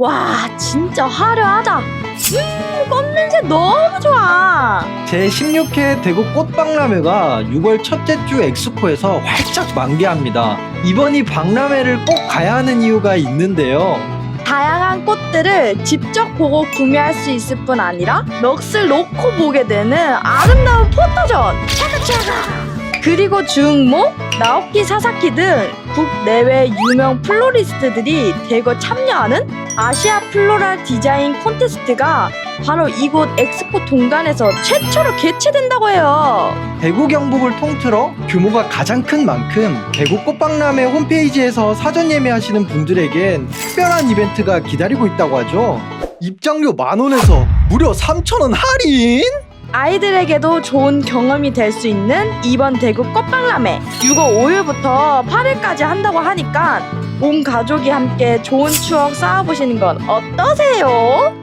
와 진짜 화려하다. 음, 꽃냄새 너무 좋아. 제16회 대구 꽃박람회가 6월 첫째 주 엑스포에서 활짝 만개합니다. 이번 이 박람회를 꼭 가야 하는 이유가 있는데요. 다양한 꽃들을 직접 보고 구매할 수 있을 뿐 아니라 넋을 놓고 보게 되는 아름다운 포토존 차가차가 그리고 주응모, 나오키 사사키 등 국내외 유명 플로리스트들이 대거 참여하는 아시아 플로랄 디자인 콘테스트가 바로 이곳 엑스포 동간에서 최초로 개최된다고 해요. 대구 경북을 통틀어 규모가 가장 큰 만큼 대구 꽃박람회 홈페이지에서 사전 예매하시는 분들에겐 특별한 이벤트가 기다리고 있다고 하죠. 입장료 만 원에서 무려 3천 원 할인! 아이들에게도 좋은 경험이 될 수 있는 이번 대구 꽃박람회 6월 5일부터 8일까지 한다고 하니까 온 가족이 함께 좋은 추억 쌓아보시는 건 어떠세요?